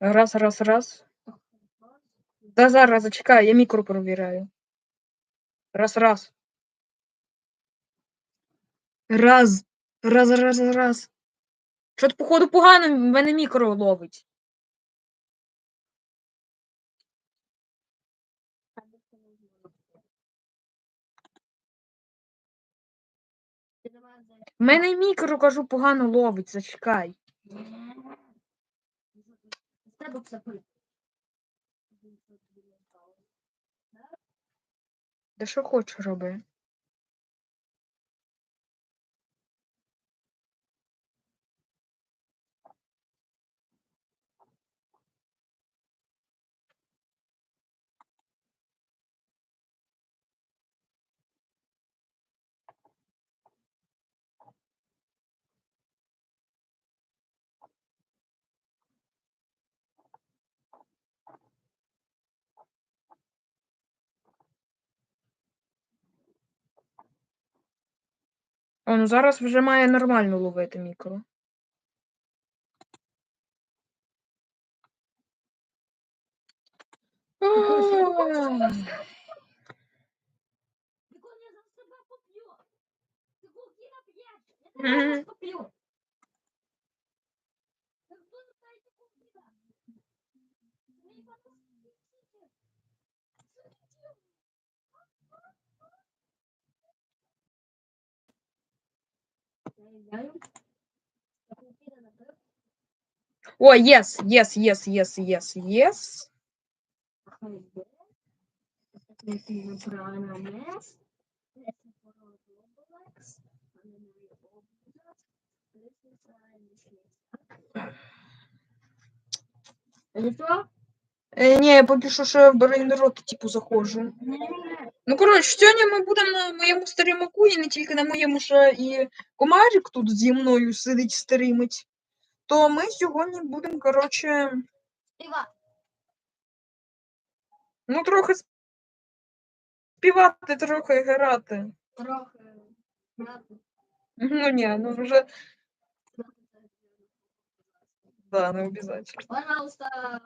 Раз, раз, раз. Та зараз зачекай, я мікро провіряю. Раз, раз. Раз. Раз, раз, раз. Що походу, погано, мене мікро ловить. В мене мікро, кажу, погано ловить, зачекай. З тебе все. Да що хочу роби? О, ну зараз вже має нормально ловити мікро. Ти я поп'ю. Ти кулки нап'єш. Я Мгм. тебе зараз поп'ю. Та хто не знає, які кулки там? Мені потім скільки? Заявляю. Я кулки не напив. О, єс, єс, єс, єс, єс, єс. Е, ні, я поки що ще в брейнроки, типу, заходжу. Ну, коротше, сьогодні ми будемо на моєму старимаку, і не тільки на моєму ще і комарик тут зі мною сидить стримить. То ми сьогодні будемо, коротше, ну, трохи співати, трохи грати. трохи. брати, Ну ні, ну вже да, не обов'язково. Пожалуйста.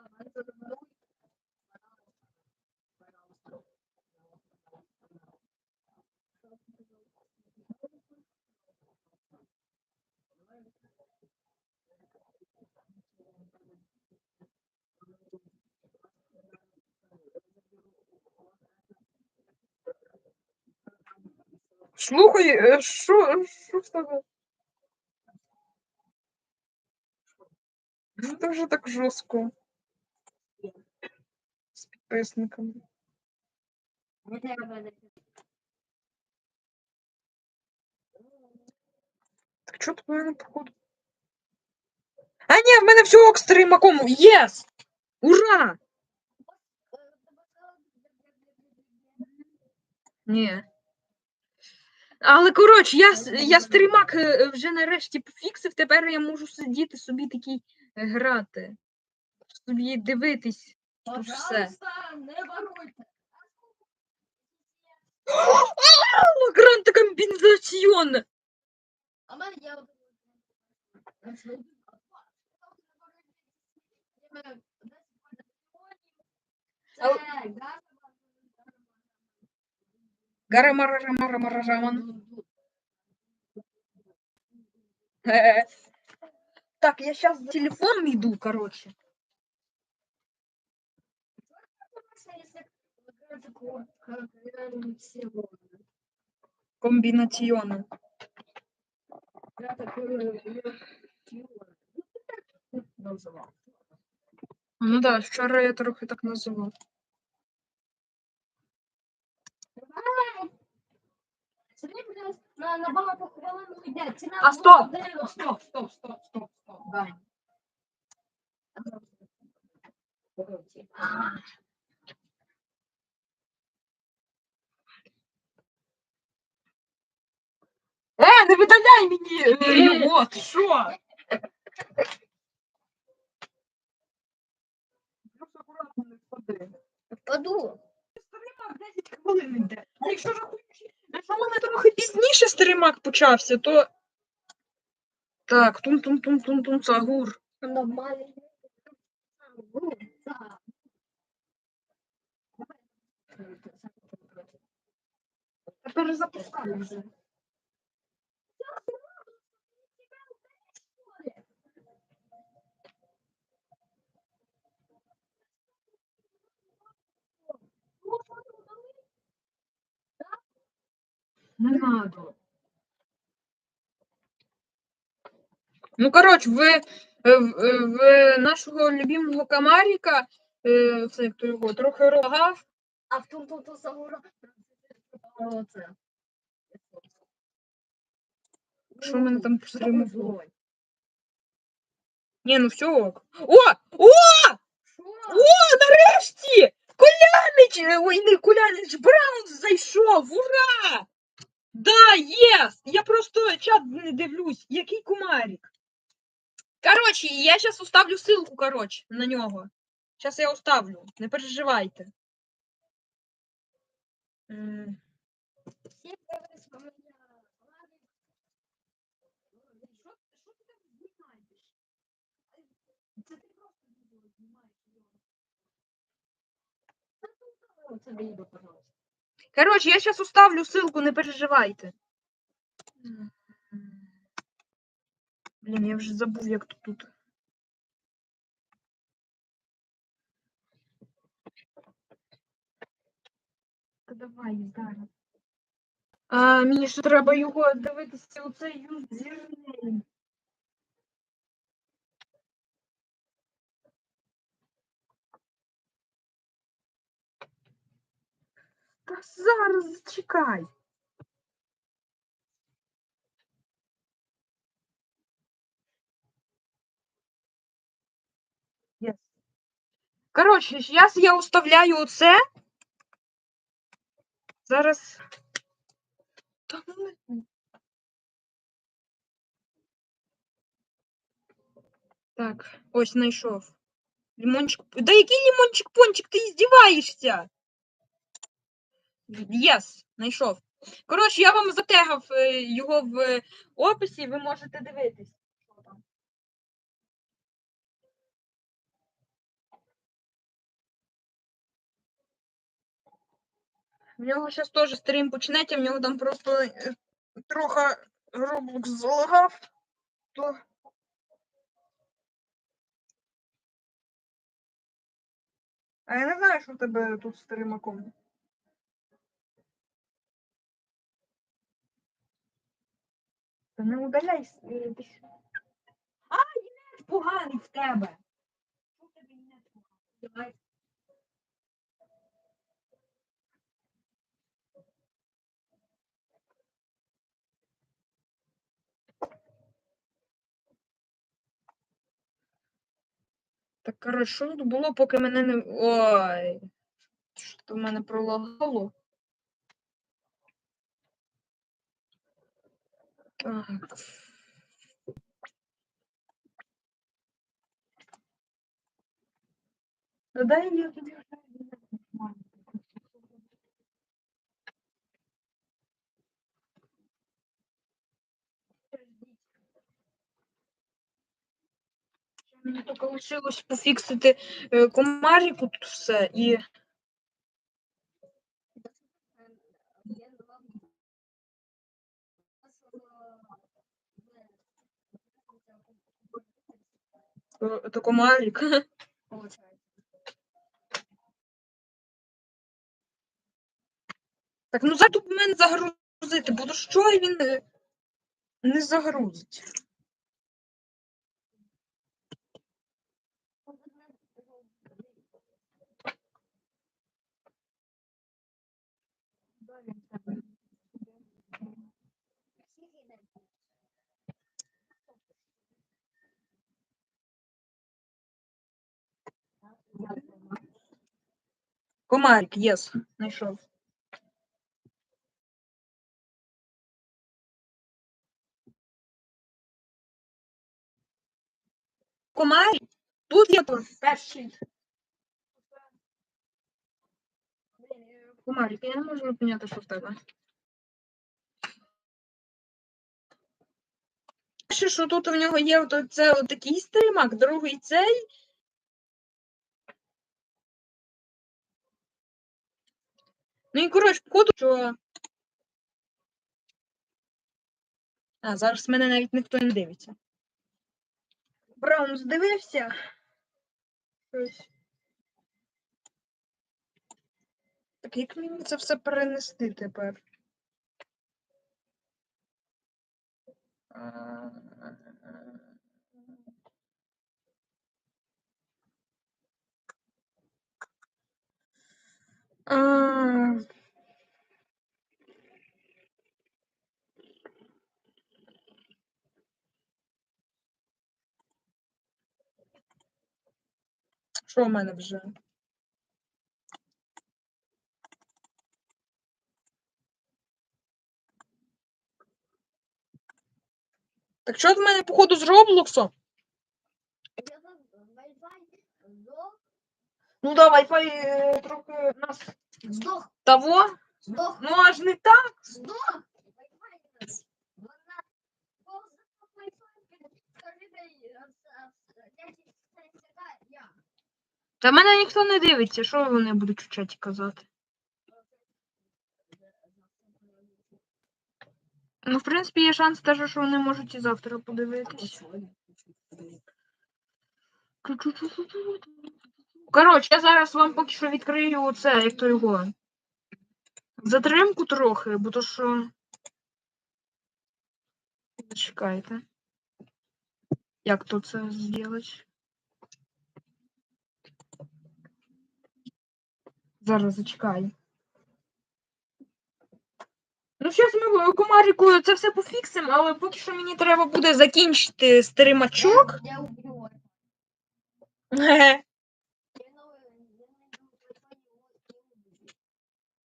Слухай, е, що, що в тебе? Це вже так жорстко. З підписниками. Не треба мене. Так що тут в мене походу? А ні, в мене все ок з стримаком. Єс! Ура! Ні. Але коротше, я, я стрімак е, вже нарешті пофіксив, тепер я можу сидіти собі такий е, грати. Собі дивитись. Тут все. Гранта комбінзаціон! А мене. Я ж люблю два. Я маю 10 мільйонів. Це. Гарамарамарамараман. Так, я сейчас за телефон иду, короче. Комбінаціони. Ну да, вчора я трохи так називав. На, на багато хвилин йде. Ціна А, стоп! Стоп, стоп, стоп, стоп, стоп. Дай. Е, не видаляй мені е, його, ти що? Просто акуратно не впади. Паду. Стримак 10 хвилин йде. Якщо рахуючи, якщо в мене трохи пізніше стримак почався, то. Так, тум-тум-тум-тум-тум, цагур. Тепер запускаю вже. Не надо. Ну, коротше, в, е, в, е, в нашого любимого комарика, е, це як його, трохи рогав. А в тому то Сагура оце. Що в мене там було? Ні, ну все ок. О! О! О, нарешті! Колянич! е, Ой, не Колянич, Браун зайшов! Ура! Да, єс! Я просто чат не дивлюсь. Який кумарик? Коротше, я зараз уставлю ссылку, коротше, на нього. Зараз я уставлю, не переживайте. М, Всі дивились на мене. Що що ти там знімаєш? Це ти просто Коротше, я зараз уставлю ссылку, не переживайте. М. Блін, я вже забув, як то тут. Та давай зараз. А, мені ще треба його дивитися оцей юзернейм. Та зараз чекай. Yes. Коротше, зараз я уставляю оце. Зараз. Ну Так, ось знайшов. Лимончик. Да який лимончик пончик? Ти здіваєшся? Єс, знайшов. Коротше, я вам затегав е, його в описі, ви можете дивитись. В нього зараз теж стрім почнеться, в нього там просто е, трохи Roblox залагав. То... А я не знаю, що в тебе тут з стрімаком. Не удаляйся. А, інет поганий в тебе. Що тебе інет поганий? Так хорошо тут було, поки мене не. Ой. Що в мене пролагало? Да дай я тобі. Мені тільки лишилось пофіксити е, комаріку тут все і. Е, То комарик. Так, ну зато мене загрузити, бо то що він е, не загрузить. Комарик, єс, знайшов. Комарик? Тут є перший. Комарик, я не можу поняти, що в тебе. Перше, що тут у нього є от це такий стримак, другий цей. Ну і коротше, походу, що. А, зараз мене навіть ніхто не дивиться. Браун здивився. Так як мені це все перенести тепер? Що в мене вже? Так що в мене, походу, з Роблоксом? Ну да, Wi-Fi е, трохи нас здох, того. здох, Ну аж не так. здох. Wi-Fi у нас. Вона повзала Wi-Fi. Скажи, дай, а, а, дядя, це яка я. Та мене ніхто не дивиться, що вони будуть в чаті казати. Ну, в принципі, є шанс теж, що вони можуть і завтра подивитись. Коротше, я зараз вам поки що відкрию оце, як то його. Затримку трохи, бо то що. Чекайте. Як то це зробити? Зараз зачекай. Ну, зараз ми комаріку це все пофіксимо, але поки що мені треба буде закінчити стримачок. Я. Я убью.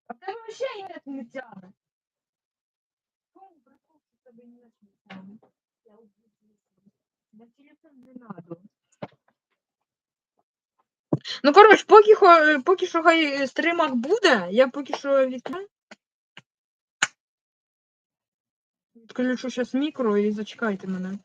А в тебе ще є не тягне. Чому прикол, що в тебе є не тягне? Я убью. На телефон не надо. Ну, коротше, поки, хо- поки що хай е, стримак буде, я поки що відкрию. Відключу зараз мікро і зачекайте мене.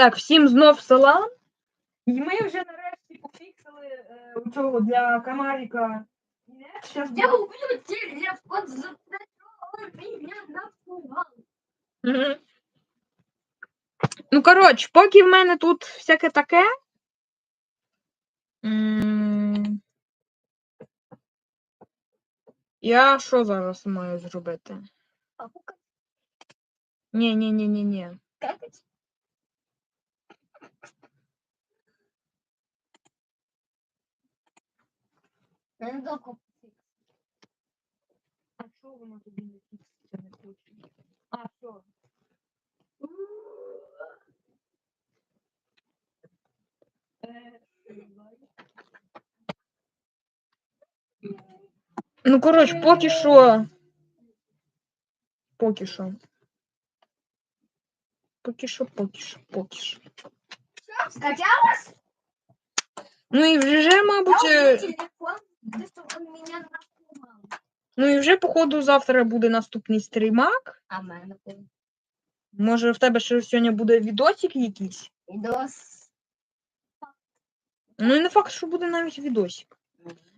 Так, всім знов салам. І ми вже нарешті пофіксили е, у цього для комаріка. Щас Я убью телефон за он меня напугал. Мгм. Ну, коротше, поки в мене тут всяке таке. м, Я що зараз маю зробити? Ні, ні, ні, ні, ні. какать? А що воно тобі не фікситься не хоче? А, що? Ну, коротше, поки що. Поки що. Поки що, поки що, поки що. Скачалась? Ну і вже, мабуть, Я е, убью телефон, ну і вже, походу, завтра буде наступний стрімак. А мене напугал. Може, в тебе ще сьогодні буде відосик якийсь? Відос. Ну і не факт, що буде навіть відосик.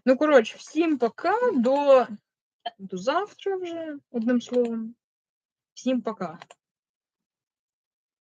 Ну, коротше, всім пока, до, до завтра вже, одним словом. Всім пока.